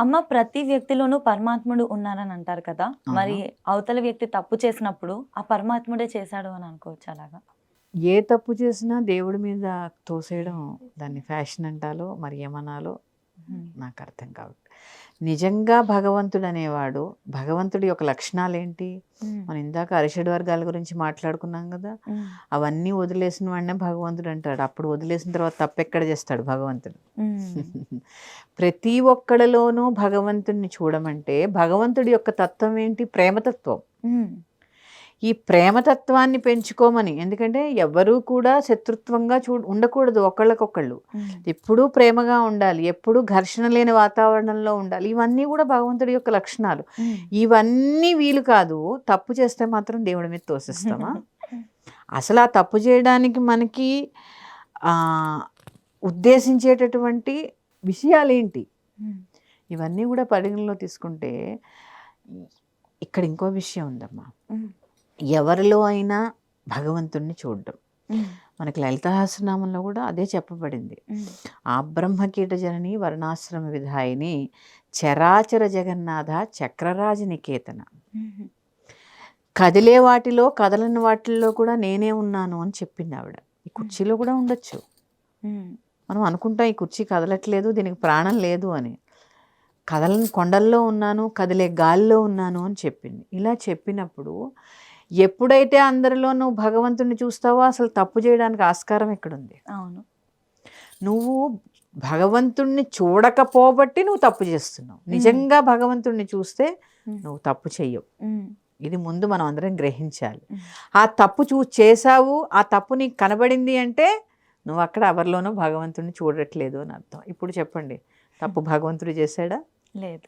అమ్మ ప్రతి వ్యక్తిలోనూ పరమాత్ముడు ఉన్నారని అంటారు కదా. మరి అవతల వ్యక్తి తప్పు చేసినప్పుడు ఆ పరమాత్ముడే చేశాడు అని అనుకోవచ్చు అలాగా? ఏ తప్పు చేసినా దేవుడి మీద తోసేయడం దాన్ని ఫ్యాషన్ అంటాలో మరి ఏమనాలో నాకు అర్థం కాదు నిజంగా భగవంతుడు అనేవాడు భగవంతుడి యొక్క లక్షణాలు ఏంటి మనం ఇందాక అరిషడ్ వర్గాల గురించి మాట్లాడుకున్నాం కదా అవన్నీ వదిలేసిన వాడినే భగవంతుడు అంటాడు అప్పుడు వదిలేసిన తర్వాత తప్పెక్కడ చేస్తాడు భగవంతుడు? ప్రతి ఒక్కడిలోనూ భగవంతుడిని చూడమంటే భగవంతుడి యొక్క తత్వం ఏంటి? ప్రేమతత్వం. ఈ ప్రేమతత్వాన్ని పెంచుకోమని. ఎందుకంటే ఎవరూ కూడా శత్రుత్వంగా చూ ఉండకూడదు ఒకళ్ళకొకళ్ళు. ఎప్పుడూ ప్రేమగా ఉండాలి. ఎప్పుడూ ఘర్షణ లేని వాతావరణంలో ఉండాలి. ఇవన్నీ కూడా భగవంతుడి యొక్క లక్షణాలు. ఇవన్నీ వీలు కాదు. తప్పు చేస్తే మాత్రం దేవుడి మీద తోసిస్తామా? అసలు ఆ తప్పు చేయడానికి మనకి ఉద్దేశించేటటువంటి విషయాలేంటి? ఇవన్నీ కూడా పరిగణలో తీసుకుంటే ఇక్కడ ఇంకో విషయం ఉందమ్మా. ఎవరిలో అయినా భగవంతుణ్ణి చూడడం. మనకి లలితహాసనామంలో కూడా అదే చెప్పబడింది. ఆ బ్రహ్మకీట జనని వర్ణాశ్రమ విధాయిని చరాచర జగన్నాథ చక్రరాజ నికేతన. కదిలే వాటిలో కదలని వాటిల్లో కూడా నేనే ఉన్నాను అని చెప్పింది ఆవిడ. ఈ కుర్చీలో కూడా ఉండొచ్చు. మనం అనుకుంటాం ఈ కుర్చీ కదలట్లేదు దీనికి ప్రాణం లేదు అని. కదలని కొండల్లో ఉన్నాను కదిలే గాలిలో ఉన్నాను అని చెప్పింది. ఇలా చెప్పినప్పుడు ఎప్పుడైతే అందరిలో నువ్వు భగవంతుడిని చూస్తావో అసలు తప్పు చేయడానికి ఆస్కారం ఎక్కడుంది? అవును. నువ్వు భగవంతుణ్ణి చూడకపోబట్టి నువ్వు తప్పు చేస్తున్నావు. నిజంగా భగవంతుణ్ణి చూస్తే నువ్వు తప్పు చెయ్యవు. ఇది ముందు మనం అందరం గ్రహించాలి. ఆ తప్పు చూ చేసావు ఆ తప్పు నీకు కనబడింది అంటే నువ్వు అక్కడ ఎవరిలోనూ భగవంతుడిని చూడట్లేదు అని అర్థం. ఇప్పుడు చెప్పండి తప్పు భగవంతుడు చేశాడా? లేదు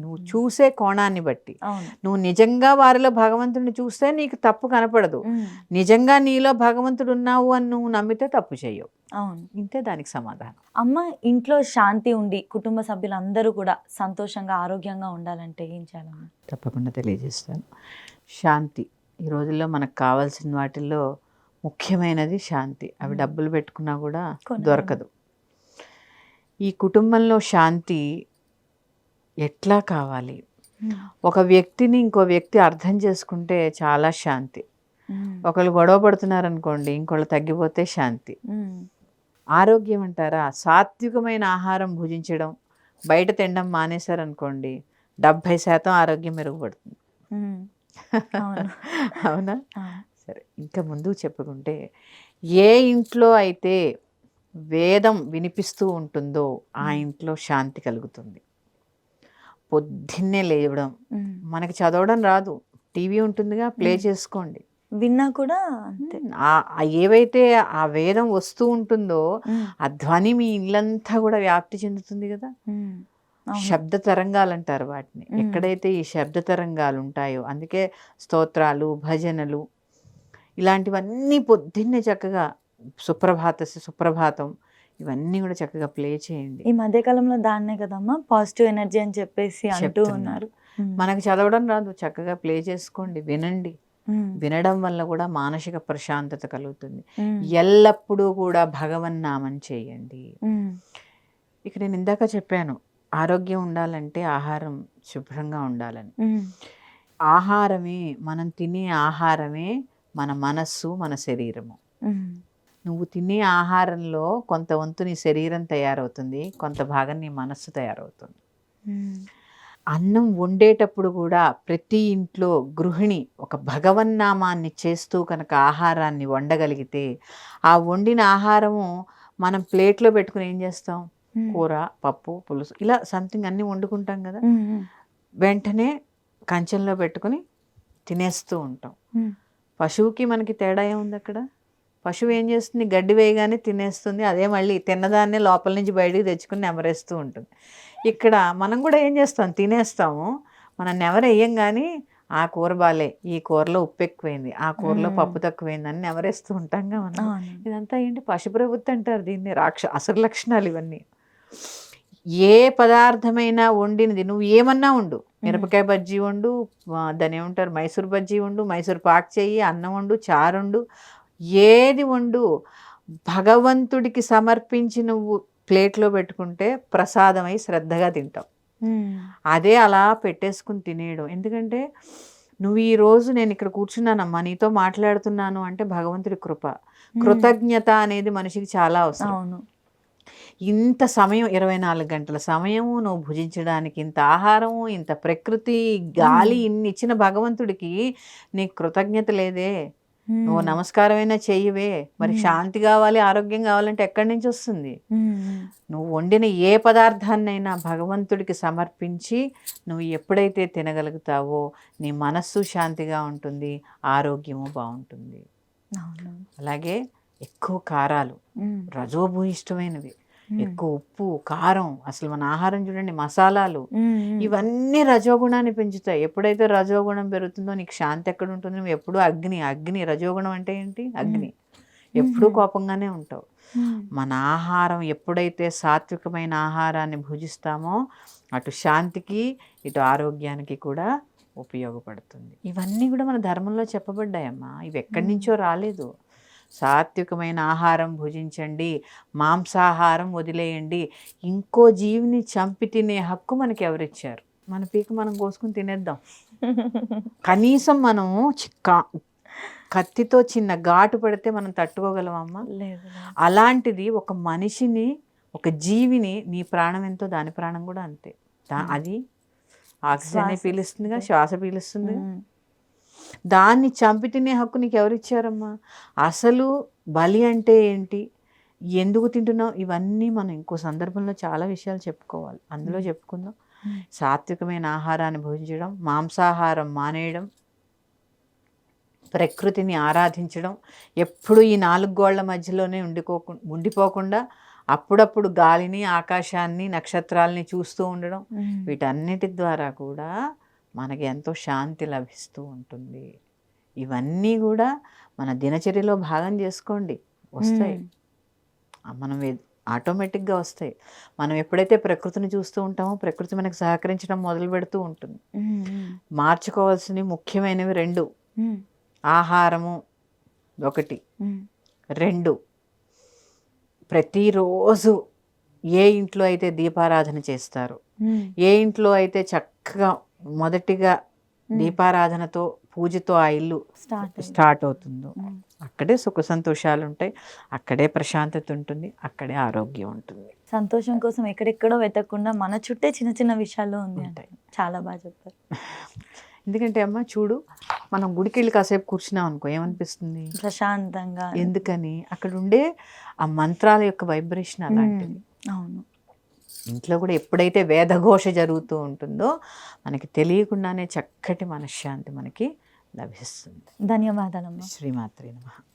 నువ్వు చూసే కోణాన్ని బట్టి. నువ్వు నిజంగా వారిలో భగవంతుడిని చూస్తే నీకు తప్పు కనపడదు. నిజంగా నీలో భగవంతుడు ఉన్నావు అని నువ్వు నమ్మితే తప్పు చేయవు అవును. ఇంతే దానికి సమాధానం. అమ్మ ఇంట్లో శాంతి ఉండి కుటుంబ సభ్యులందరూ కూడా సంతోషంగా ఆరోగ్యంగా ఉండాలంటే ఏం చేయాలమ్మా? తప్పకుండా తెలియజేస్తాను. శాంతి. ఈ రోజుల్లో మనకు కావాల్సిన వాటిల్లో ముఖ్యమైనది శాంతి. అవి. డబ్బులు పెట్టుకున్నా కూడా. దొరకదు. ఈ కుటుంబంలో శాంతి ఎట్లా కావాలి? ఒక వ్యక్తిని ఇంకో వ్యక్తి అర్థం చేసుకుంటే చాలా శాంతి. ఒకళ్ళు గొడవ పడుతున్నారనుకోండి ఇంకోళ్ళు తగ్గిపోతే శాంతి. ఆరోగ్యం అంటారా? సాత్వికమైన ఆహారం భుజించడం బయట తినడం మానేశారనుకోండి డెబ్భై శాతం ఆరోగ్యం మెరుగుపడుతుంది. అవును. సరే ఇంకా ముందు చెప్పుకుంటే ఏ ఇంట్లో అయితే వేదం వినిపిస్తూ ఉంటుందో ఆ. ఇంట్లో శాంతి కలుగుతుంది. పొద్దున్నే లేవడం. మనకి చదవడం రాదు. టీవీ ఉంటుందిగా ప్లే. చేసుకోండి. విన్నా కూడా ఏవైతే ఆ వేదం వస్తూ ఉంటుందో ఆ ధ్వని మీ ఇల్లంతా కూడా వ్యాప్తి చెందుతుంది కదా. శబ్ద తరంగాలు అంటారు వాటిని. ఎక్కడైతే ఈ శబ్ద తరంగాలు ఉంటాయో అందుకే స్తోత్రాలు భజనలు ఇలాంటివన్నీ పొద్దున్నే చక్కగా సుప్రభాత సుప్రభాతం ఇవన్నీ కూడా చక్కగా ప్లే చేయండి. ఈ మధ్య కాలంలో దాన్నే కదమ్మా పాజిటివ్ ఎనర్జీ అని చెప్పేసి అంటూ. ఉన్నారు. మనకు చదవడం రాదు చక్కగా ప్లే చేసుకోండి వినండి. వినడం వల్ల కూడా మానసిక ప్రశాంతత కలుగుతుంది. ఎల్లప్పుడూ కూడా భగవన్నామం చేయండి. ఇక నేను ఇందాక చెప్పాను ఆరోగ్యం ఉండాలంటే ఆహారం శుభ్రంగా ఉండాలని. ఆహారమే మనం తినే ఆహారమే మన మనస్సు మన శరీరము. నువ్వు తినే ఆహారంలో కొంత వంతు నీ శరీరం తయారవుతుంది కొంత భాగం నీ మనస్సు తయారవుతుంది. అన్నం వండేటప్పుడు కూడా ప్రతి ఇంట్లో గృహిణి ఒక భగవన్నామాన్ని చేస్తూ కనుక ఆహారాన్ని వండగలిగితే ఆ వండిన ఆహారము మనం ప్లేట్లో పెట్టుకుని ఏం చేస్తాం? కూర పప్పు పులుసు ఇలా సంథింగ్ అన్నీ వండుకుంటాం కదా. వెంటనే కంచెంలో పెట్టుకుని తినేస్తూ ఉంటాం. పశువుకి మనకి తేడా ఏముంది అక్కడ? పశువు ఏం చేస్తుంది? గడ్డి వేయగానే తినేస్తుంది. అదే మళ్ళీ తిన్నదాన్నే లోపల నుంచి బయటికి తెచ్చుకుని నెమరేస్తూ ఉంటుంది. ఇక్కడ మనం కూడా ఏం చేస్తాం? తినేస్తాము. మనం నెమరు వేయం కానీ ఆ కూర బాలే. ఈ కూరలో ఉప్పు ఎక్కువైంది. ఆ కూరలో. పప్పు తక్కువైంది అని నెమరేస్తూ ఉంటాంగా మనం. ఇదంతా ఏంటి? పశుప్రవృత్తి అంటారు దీన్ని. రాక్ష అసలు లక్షణాలు ఇవన్నీ. ఏ పదార్థమైనా వండినది నువ్వు ఏమన్నా ఉండు మిరపకాయ బజ్జీ వండు ఆ, దాన్ని ఏమంటారు? మైసూర్ బజ్జీ వండు మైసూర్ పాక్ చెయ్యి అన్నం వండు చారు వండు ఏది వండు భగవంతుడికి సమర్పించి నువ్వు ప్లేట్లో పెట్టుకుంటే ప్రసాదమై శ్రద్ధగా తింటావు. ఉమ్. అదే అలా పెట్టేసుకుని తినేయడం. ఎందుకంటే నువ్వు ఈ రోజు నేను ఇక్కడ కూర్చున్నానమ్మా నీతో మాట్లాడుతున్నాను అంటే భగవంతుడి కృప. కృతజ్ఞత అనేది మనిషికి చాలా అవసరం. అవును. ఇంత సమయం ఇరవై నాలుగు గంటల సమయము నువ్వు భుజించడానికి ఇంత ఆహారము ఇంత ప్రకృతి గాలి ఇన్ని ఇచ్చిన భగవంతుడికి నీకు కృతజ్ఞత లేదే. నువ్వు. నమస్కారమైనా చెయ్యవే మరి. శాంతి కావాలి ఆరోగ్యం కావాలంటే ఎక్కడి నుంచి వస్తుంది. నువ్వు వండిన ఏ పదార్థాన్నైనా భగవంతుడికి సమర్పించి నువ్వు ఎప్పుడైతే తినగలుగుతావో నీ మనస్సు శాంతిగా ఉంటుంది ఆరోగ్యము బాగుంటుంది అలాగే ఎక్కువ కారాలు. రజోభూయిష్టమైనవి. ఎక్కువ ఉప్పు కారం అసలు మన ఆహారం చూడండి మసాలాలు. ఇవన్నీ రజోగుణాన్ని పెంచుతాయి. ఎప్పుడైతే రజోగుణం పెరుగుతుందో నీకు శాంతి ఎక్కడ ఉంటుంది నువ్వు ఎప్పుడు అగ్ని అగ్ని రజోగుణం అంటే ఏంటి? అగ్ని. ఎప్పుడూ. కోపంగానే ఉంటావు. మన ఆహారం ఎప్పుడైతే సాత్వికమైన ఆహారాన్ని భుజిస్తామో అటు శాంతికి ఇటు ఆరోగ్యానికి కూడా ఉపయోగపడుతుంది. ఇవన్నీ కూడా మన ధర్మంలో చెప్పబడ్డాయమ్మా. ఇవి ఎక్కడి నుంచో రాలేదు. సాత్వికమైన ఆహారం భుజించండి మాంసాహారం వదిలేయండి. ఇంకో జీవిని చంపి తినే హక్కు మనకి ఎవరిచ్చారు మన పీక మనం కోసుకుని తినేద్దాం. కనీసం మనం చిక్క కత్తితో చిన్న ఘాటు పడితే మనం తట్టుకోగలమమ్మా. లేదు అలాంటిది ఒక మనిషిని ఒక జీవిని నీ ప్రాణం ఎంతో దాని ప్రాణం కూడా అంతే. దా- అది ఆక్సిజన్ పీలుస్తుందిగా. శ్వాస పీలుస్తుంది. దాన్ని చంపి తినే హక్కు నీకు ఎవరు ఇచ్చారమ్మా అసలు బలి అంటే ఏంటి ఎందుకు తింటున్నావు ఇవన్నీ మనం ఇంకో సందర్భంలో చాలా విషయాలు చెప్పుకోవాలి అందులో. చెప్పుకుందాం. సాత్వికమైన ఆహారాన్ని భుజించడం మాంసాహారం మానేయడం ప్రకృతిని ఆరాధించడం ఎప్పుడు ఈ నాలుగు గోళ్ళ మధ్యలోనే ఉండిపోకు ఉండిపోకుండా అప్పుడప్పుడు గాలిని ఆకాశాన్ని నక్షత్రాల్ని చూస్తూ ఉండడం. వీటన్నిటి ద్వారా కూడా మనకి ఎంతో శాంతి లభిస్తూ ఉంటుంది. ఇవన్నీ కూడా మన దినచర్యలో భాగం చేసుకోండి. వస్తాయి. మనం ఆటోమేటిక్గా వస్తాయి. మనం ఎప్పుడైతే ప్రకృతిని చూస్తూ ఉంటామో ప్రకృతి మనకు సహకరించడం మొదలు పెడుతూ ఉంటుంది. మార్చుకోవాల్సినవి ముఖ్యమైనవి రెండు. ఆహారము ఒకటి. రెండు. ప్రతిరోజు ఏ ఇంట్లో అయితే దీపారాధన చేస్తారు. ఏ ఇంట్లో అయితే చక్కగా మొదటిగా. దీపారాధనతో పూజతో ఆ ఇల్లు స్టార్ట్ అవుతుందో. అక్కడే సుఖ సంతోషాలు ఉంటాయి అక్కడే ప్రశాంతత ఉంటుంది అక్కడే ఆరోగ్యం ఉంటుంది. సంతోషం కోసం ఎక్కడెక్కడో వెతకకుండా మన చుట్టే చిన్న చిన్న విషయాలు ఉంది చాలా బాగా చెప్పారు. ఎందుకంటే అమ్మ చూడు మనం గుడికి వెళ్ళి కాసేపు కూర్చున్నాం అనుకో ఏమనిపిస్తుంది? ప్రశాంతంగా. ఎందుకని? అక్కడ ఉండే ఆ మంత్రాల యొక్క వైబ్రేషన్ అలాంటిది. అవును. ఇంట్లో కూడా ఎప్పుడైతే వేదఘోష జరుగుతూ ఉంటుందో మనకి తెలియకుండానే చక్కటి మనశ్శాంతి మనకి లభిస్తుంది. ధన్యవాదాలమ్మా. శ్రీమాత్రి నమః.